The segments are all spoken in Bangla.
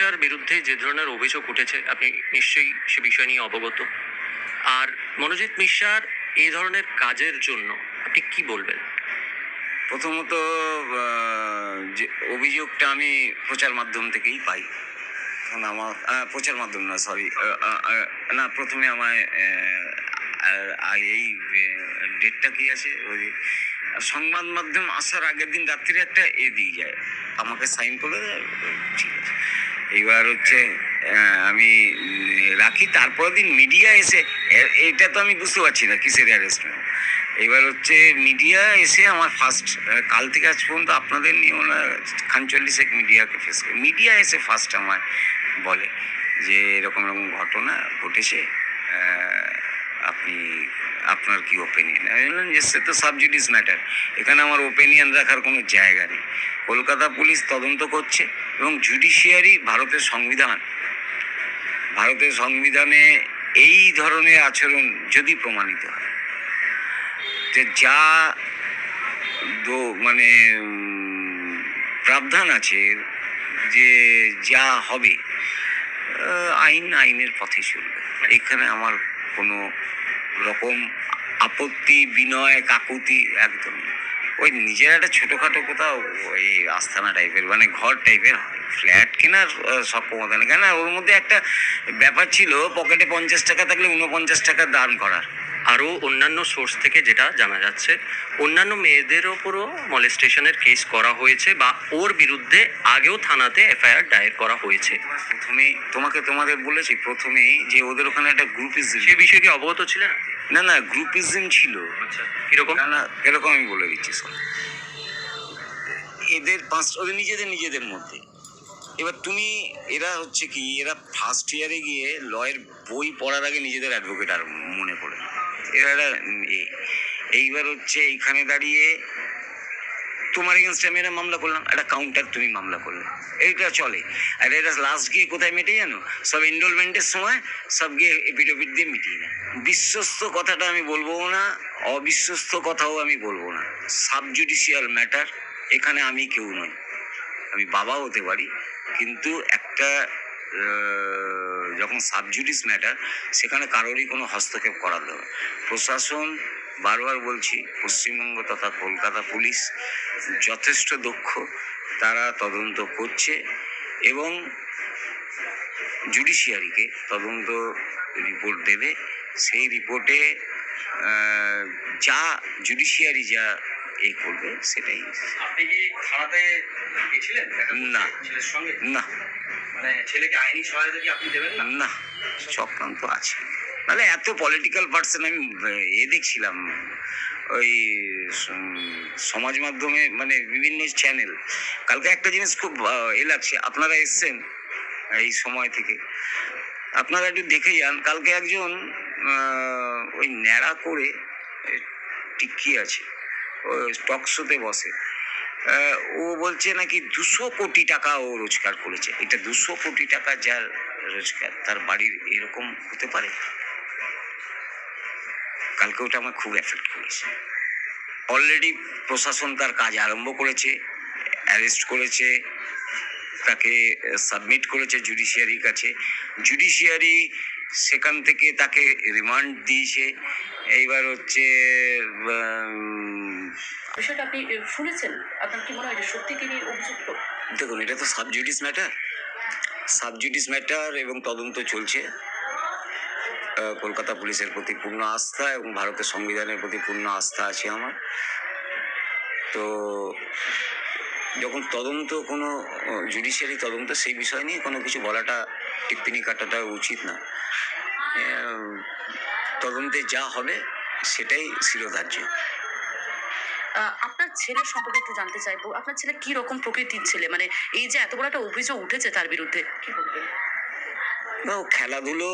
মিশ্রার বিরুদ্ধে যে ধরনের অভিযোগ উঠেছে, আপনি নিশ্চয়ই সে বিষয় নিয়ে অবগত। আর মনোজিৎ মিশ্রার এই ধরনের কাজের জন্য আপনি কি বলবেন? প্রথমত যে অভিযোগটা আমি প্রচার মাধ্যম থেকেই পাই। কারণ আমার প্রচার মাধ্যম না সরি না, প্রথমে আমায় এই ডেটটা কি আছে? ওই, সংবাদ মাধ্যম আসার আগের দিন রাত্রিরে একটা এ দিয়ে যায়। আমাকে সাইন করে ঠিক আছে। এইবার হচ্ছে আমি রাখি, তারপরের দিন মিডিয়া এসে এটা তো আমি বুঝতে পারছি না কিসের অ্যারেস্টমেন্ট এবার হচ্ছে মিডিয়া এসে আমার ফার্স্ট কাল থেকে আজ পর্যন্ত আপনাদের নিয়ে ওনার খানচল্লিশ এক মিডিয়াকে ফেস করে। মিডিয়া এসে ফার্স্ট আমায় বলে যে এরকম এরকম ঘটনা ঘটেছে আপনি, আপনার কি ওপিনিয়ন আমি বললাম সে তো সাবজুডিস ম্যাটার এখানে আমার ওপিনিয়ন রাখার কোনো জায়গা নেই। কলকাতা পুলিশ তদন্ত করছে এবং জুডিশিয়ারি ভারতের সংবিধান। ভারতের সংবিধানে এই ধরনের আচরণ যদি প্রমাণিত হয়, যে যা মানে প্রাবধান আছে, যে যা হবে আইন আইনের পথে চলবে। এখানে আমার কোনো রকম আপত্তি, বিনয়, কাকুতি একদম। ওই নিজের একটা ছোটোখাটো কোথাও ওই আস্থানা টাইপের মানে ঘর টাইপের হয়। ফ্ল্যাট কেনার সক্ষমতা নেই। কেন ওর মধ্যে একটা ব্যাপার ছিল, পকেটে পঞ্চাশ টাকা থাকলে উনপঞ্চাশ টাকা দান করার। আরও অন্যান্য সোর্স থেকে যেটা জানা যাচ্ছে অন্যান্য মেয়েদের ওপরও মলেস্টেশনের কেস করা হয়েছে বা ওর বিরুদ্ধে আগেও থানাতে এফআইআর দায়ের করা হয়েছে। প্রথমেই তোমাকে তোমাদের বলেছি প্রথমেই যে ওদের ওখানে একটা গ্রুপ গ্রুপিজম সে বিষয়ে কি অবগত ছিলেন আপনি? না না গ্রুপিজম ছিল। আচ্ছা কীরকম? না না এরকম আমি বলে দিচ্ছি শোন এদের পাঁচ ওদের নিজেদের নিজেদের মধ্যে। এবার তুমি এরা হচ্ছে কি এরা ফার্স্ট ইয়ারে গিয়ে লয়ের বই পড়ার আগে নিজেদের অ্যাডভোকেট আর মনে করে। না। এরা। এইবার হচ্ছে এইখানে দাঁড়িয়ে তোমার এগেনস্টে আমি একটা মামলা করলাম, একটা কাউন্টার তুমি মামলা করলে। এইটা চলে। আর এটা লাস্ট গিয়ে কোথায় মেটে জানো? সব এনরোলমেন্টের সময় সব গিয়ে এপিডোপিট দিয়ে মিটিয়ে নেয়। বিশ্বস্ত কথাটা আমি বলব না, অবিশ্বস্ত কথাও আমি বলব না। সাব জুডিশিয়াল ম্যাটার এখানে আমি কেউ নই। আমি বাবা হতে পারি, কিন্তু একটা যখন সাবজুডিস ম্যাটার সেখানে কারোরই কোনো হস্তক্ষেপ করার দরকার প্রশাসন বারবার বলছি পশ্চিমবঙ্গ তথা কলকাতা পুলিশ যথেষ্ট দক্ষ তারা তদন্ত করছে এবং জুডিশিয়ারিকে তদন্ত রিপোর্ট দেবে। সেই রিপোর্টে যা জুডিশিয়ারি যা এ করবে সেটাই। আপনি কি থানাতে গেছিলেন? না। না। মানে ছেলেকে আইনি সহায়তা কি আপনি দেবেন না? না, চক্রান্ত আছে। নাহলে এত পলিটিক্যাল পার্সন আমি, এ দেখছিলাম, ওই সমাজ মাধ্যমে মানে বিভিন্ন চ্যানেল কালকে একটা জিনিস খুব এ লাগছে আপনারা এসছেন এই সময় থেকে। আপনারা একটু দেখে যান, কালকে একজন ওই ন্যাড়া করে টিকি আছে, ও, টক শোতে বসে। ও বলছে নাকি দুশো কোটি টাকা ও রোজগার করেছে। এটা দুশো কোটি টাকা যার রোজগার, তার বাড়ির এরকম হতে পারে? কালকে ওটা আমার খুব এফেক্ট করেছে। অলরেডি প্রশাসন তার কাজ আরম্ভ করেছে অ্যারেস্ট করেছে, তাকে সাবমিট করেছে জুডিশিয়ারির কাছে। জুডিশিয়ারি সেখান থেকে তাকে রিমান্ড দিয়েছে। এইবার হচ্ছে বিষয়টা আপনি শুনেছেন? আপনার কি মনে হয় যে সত্যি তিনি অভিযুক্ত? দেখুন, এটা তো সাবজুডিস ম্যাটার সাবজুডিস ম্যাটার এবং তদন্ত চলছে। কলকাতা পুলিশের প্রতি পূর্ণ আস্থা এবং ভারতের সংবিধানের প্রতি পূর্ণ আস্থা আছে আমার। তো, যখন তদন্ত, কোনো জুডিশিয়ারি তদন্ত, সেই বিষয় নিয়ে কোনো কিছু বলাটা টিপ্পনি কাটাটা উচিত না। তদন্তে যা হবে, সেটাই শিরোধার্য। আপনার ছেলের সম্পর্কে একটু জানতে চাইব। আপনার ছেলে কি রকম প্রকৃতির ছেলে? মানে এই যে এত বড় একটা অভিযোগ উঠেছে তার বিরুদ্ধে, কি বলবেন? না খেলাধুলো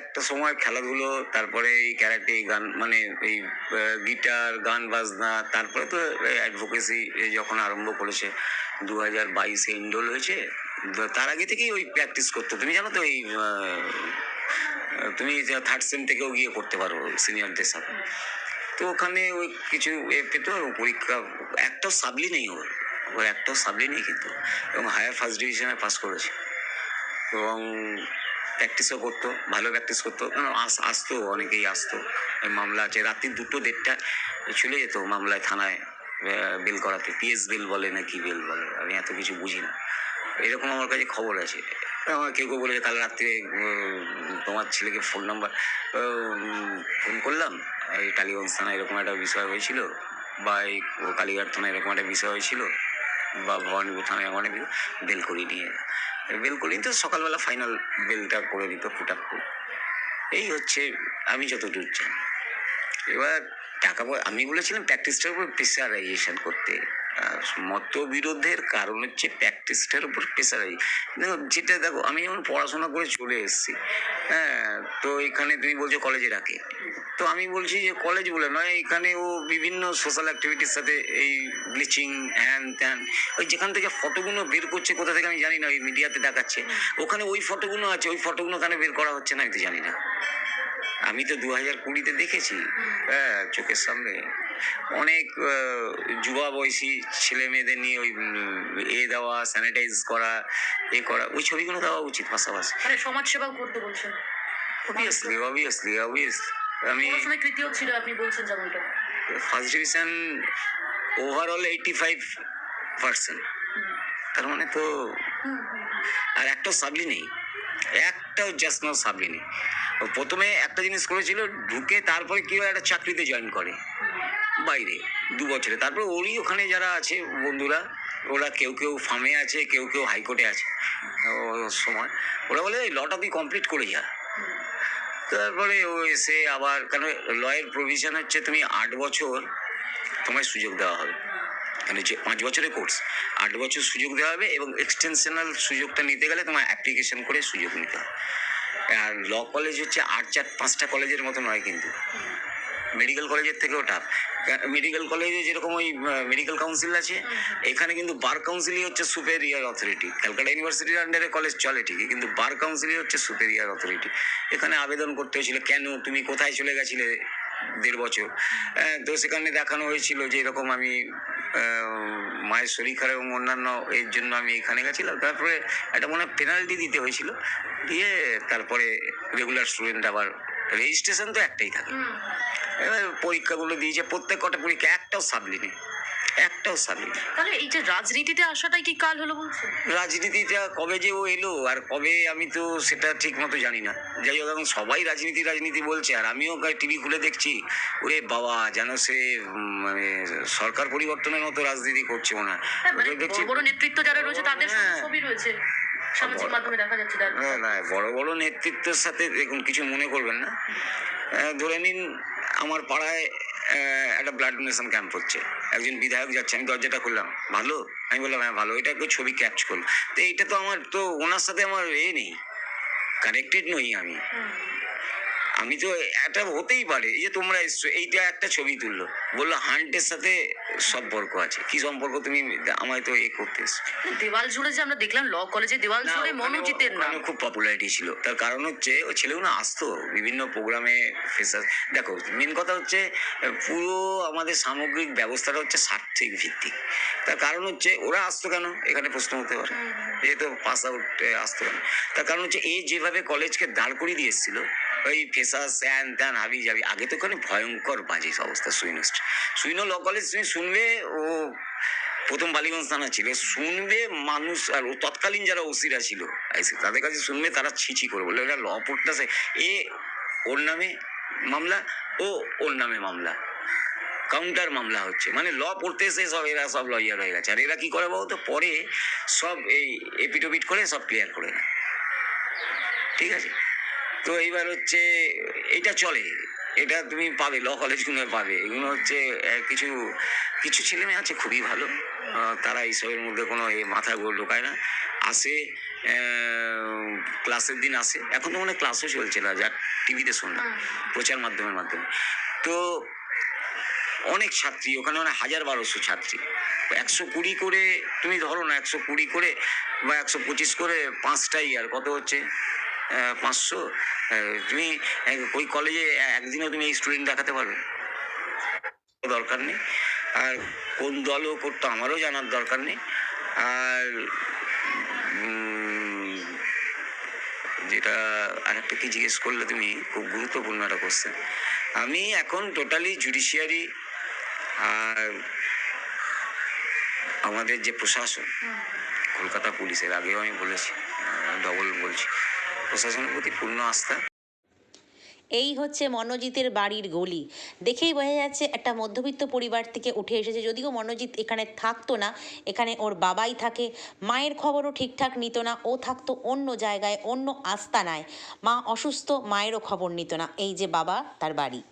একটা সময় খেলাধুলো, তারপরে এই ক্যারাটে গান মানে এই গিটার, গান বাজনা, তারপরে তো অ্যাডভোকেসি যখন আরম্ভ করেছে দু হাজার বাইশে ইন্ডোল হয়েছে তার আগে থেকেই ওই প্র্যাকটিস করতো। তুমি জানো তো এই তুমি থার্ড সেম থেকেও গিয়ে করতে পারো সিনিয়রদের সাথে। তো ওখানে ওই কিছু এ পেত পরীক্ষা একটাও সাবলি নেই ওর। ওর একটাও সাবলি নেই কিন্তু। এবং হায়ার ফার্স্ট ডিভিশনে পাস করেছে। এবং প্র্যাকটিসও করতো, ভালো প্র্যাকটিস করতো। কেন আস- আসতো, অনেকেই আসতো। মামলা আছে, রাত্রি দুটো দেড়টা চলে যেত মামলায় থানায় বিল করাতে। পিএস বিল বলে না কি বিল বলে, আমি এত কিছু বুঝি না। এরকম আমার কাছে খবর আছে। আমার কেউ কেউ বলে কাল রাত্রে তোমার ছেলেকে ফোন নাম্বার ফোন করলাম। এই টালিগঞ্জ থানায় এরকম একটা বিষয় হয়েছিল, বা এই কালীঘাট থানায় এরকম একটা বিষয় হয়েছিল, বা ভবানীপুর থানায় এরকম একটা বেল করিয়ে নিয়ে বেল করিয়ে তো সকালবেলা ফাইনাল বেলটা করে দিত ফুটাক্কু এই হচ্ছে, আমি যতদূর জানি। এবার টাকা আমি বলেছিলাম প্র্যাকটিসটার উপর প্রেসারাইজেশন করতে। মতবিরোধের কারণ হচ্ছে প্র্যাকটিসটার উপর প্রেসারাইজ দেখো, যেটা দেখো, আমি যেমন পড়াশোনা করে চলে এসেছি হ্যাঁ তো এখানে তুমি বলছো কলেজে রাখে তো আমি বলছি যে কলেজ বলে নয়, এখানে ও বিভিন্ন সোশ্যাল অ্যাক্টিভিটির সাথে এই ব্লিচিং হ্যান ত্যান ওই যেখান থেকে ফটোগুলো বের করছে, কোথা থেকে আমি জানি না, ওই মিডিয়াতে দেখাচ্ছে। ওখানে ওই ফটোগুলো আছে, ওই ফটোগুলো ওখানে বের করা হচ্ছে না, আমি তো জানি না। আমি তো দু হাজার কুড়িতে দেখেছি হ্যাঁ চোখের সামনে। অনেক যুবা বয়সী ছেলে মেয়েদের নিয়ে ওই এ দেওয়া স্যানিটাইজ করা এ করা ওই ছবিগুলো দেওয়া উচিত পাশাপাশি। মানে সমাজ সেবাও করতে বলছেন। অবভিয়াসলি অবভিয়াসলি অবভিয়াসলি আমি কৃতিও ছিল আপনি বলছেন যেমনটা। First division overall eighty five percent তার মানে তো আর একটাও সাবলি নেই। একটাও জাস্ট নো সাবলি নেই। প্রথমে একটা জিনিস করেছিল, ঢুকে তারপরে কি একটা চাকরিতে জয়েন করে। বাইরে, দু বছরে। তারপরে ওরই ওখানে যারা আছে, বন্ধুরা, ওরা কেউ কেউ ফার্মে আছে, কেউ কেউ হাইকোর্টে আছে। সময়, ওরা বলে লটা তুই কমপ্লিট করে যা। তারপরে ও এসে আবার, কেন লয়ের প্রভিশন হচ্ছে তুমি আট বছর তোমায় সুযোগ দেওয়া হবে। মানে যে পাঁচ বছরের কোর্স আট বছর সুযোগ দেওয়া হবে এবং এক্সটেনশনাল সুযোগটা নিতে গেলে তোমার অ্যাপ্লিকেশন করে সুযোগ নিতে হবে। আর ল কলেজ হচ্ছে আট চার পাঁচটা কলেজের মতো নয় কিন্তু। মেডিকেল কলেজের থেকেও টাফ মেডিকেল কলেজে যেরকম ওই মেডিকেল কাউন্সিল আছে, এখানে কিন্তু বার কাউন্সিলই হচ্ছে সুপেরিয়ার অথরিটি ক্যালকাটা ইউনিভার্সিটির আন্ডারে কলেজ চলে ঠিকই, কিন্তু বার কাউন্সিলই হচ্ছে সুপেরিয়ার অথরিটি এখানে আবেদন করতে হয়েছিল, কেন, তুমি কোথায় চলে গেছিলে দেড় বছর? তো সেখানে দেখানো হয়েছিল যে এরকম আমি মায়ের শরীর খারাপ এবং অন্যান্য এর জন্য আমি এখানে গেছিলাম। তারপরে একটা মনে হয় পেনাল্টি দিতে হয়েছিল। দিয়ে তারপরে রেগুলার স্টুডেন্ট আবার রেজিস্ট্রেশন তো একটাই থাকে। এবার পরীক্ষাগুলো দিয়েছে প্রত্যেক কটা পরীক্ষা একটাও সাবলি নেই। একটাও নেই তাহলে এই যে রাজনীতিতে আসাটাই কি কাল হলো বলছেন রাজনীতিটা কবে যে ও এলো আর কবে আমি তো সেটা ঠিক মতো জানি না। যাই হোক এখন সবাই রাজনীতি রাজনীতি বলছে আর আমিও টিভি খুলে দেখছি। ওরে বাবা যেন সে মানে সরকার পরিবর্তনের মতো রাজনীতি করছে মনে হয়। হ্যাঁ, মানে দেখছি। বড় নেতৃত্ব যারা রয়েছে তাদের হ্যাঁ। ছবি রয়েছে। সামাজিক মাধ্যমে দেখা যাচ্ছে না না বড় বড় নেতৃত্বের সাথে দেখুন কিছু মনে করবেন না। ধরে নিন আমার পাড়ায় একটা ব্লাড ডোনেশন ক্যাম্প হচ্ছে। একজন বিধায়ক যাচ্ছে, আমি দরজাটা খুললাম। ভালো? আমি বললাম হ্যাঁ ভালো। এটা একটু ছবি ক্যাচ করল তো এইটা তো আমার, তো ওনার সাথে আমার এ নেই। কানেক্টেড নই আমি। আমি তো এটা হতেই পারে। এই যে তোমরা এসছো এইটা একটা ছবি তুললো। বলল হান্টের সাথে সম্পর্ক আছে। কি সম্পর্ক তুমি আমায় তো এ করতে এসছো? দেওয়াল জুড়ে যে আমরা দেখলাম ল কলেজে দেওয়াল জুড়ে মনোজিতের নাম। খুব পপুলারিটি ছিল। তার কারণ হচ্ছে ওই ছেলেগুলো আসতো বিভিন্ন প্রোগ্রামে ফেসাস দেখো মেন কথা হচ্ছে পুরো আমাদের সামগ্রিক ব্যবস্থাটা হচ্ছে সার্থিক ভিত্তিক। তার কারণ হচ্ছে ওরা আসতো কেন? এখানে প্রশ্ন হতে পারে। যেহেতু পাস আউট আসতো কেন? তার কারণ হচ্ছে এই যেভাবে কলেজকে দাঁড় করিয়ে দিয়ে এসেছিল ওই ফেসাস স্যান ত্যান হাবি যাবি। আগে তো ওখানে ভয়ঙ্কর বাজে অবস্থা সুইনো সুইনো ল কলেজ তুমি শুনবে ও প্রথম বালিগঞ্জ থানা ছিল। শুনবে মানুষ আর ও তৎকালীন যারা ওসিরা ছিল আইসি তাদের কাছে শুনবে তারা ছিছি করে বলে ওরা ল পড়তেছে। এ ওর নামে মামলা, ও ওর নামে মামলা। কাউন্টার মামলা হচ্ছে। মানে ল পড়তে এসে সব এরা সব লয়ার হয়ে গেছে। আর এরা কি করে বলতো? পরে সব এই এপিটোপিট করে সব ক্লিয়ার করে নেয়। ঠিক আছে? তো এইবার হচ্ছে, এইটা চলে। এটা তুমি পাবে ল কলেজগুলো পাবে। এগুলো হচ্ছে কিছু কিছু ছেলে মেয়ে আছে খুবই ভালো। তারা এইসবের মধ্যে কোনো এ, মাথা গোল ঢোকায় না। আসে ক্লাসের দিন আসে। এখন তো মনে ক্লাসও চলছে না, যা টিভিতে শুনলাম প্রচার মাধ্যমের মাধ্যমে। তো অনেক ছাত্রী, ওখানে মানে হাজার বারোশো ছাত্রী। একশো কুড়ি করে, তুমি ধরো না, একশো কুড়ি করে বা একশো পঁচিশ করে পাঁচটা ইয়ার কত হচ্ছে? পাঁচশো। তুমি ওই কলেজে একদিনও তুমি এই স্টুডেন্ট দেখাতে পারবে। দরকার নেই। আর কোন দলও করতো আমারও জানার দরকার নেই। আর যেটা আরেকটা কি জিজ্ঞেস করলে তুমি? খুব গুরুত্বপূর্ণ একটা কোশ্চেন আমি এখন টোটালি জুডিশিয়ারি আর আমাদের যে প্রশাসন কলকাতা পুলিশের আগেও আমি বলেছি ডবল বলছি। প্রশাসনের প্রতি পূর্ণ আস্থা। এই হচ্ছে মনোজিতের বাড়ির গলি। দেখেই বোঝা যাচ্ছে একটা মধ্যবিত্ত পরিবার থেকে উঠে এসেছে। যদিও মনোজিৎ এখানে থাকতো না, এখানে ওর বাবাই থাকে। মায়ের খবরও ঠিকঠাক নিত না, ও থাকতো অন্য জায়গায়, অন্য আস্তানায়। মা অসুস্থ, মায়েরও খবর নিত না। এই যে বাবা, তার বাড়ি।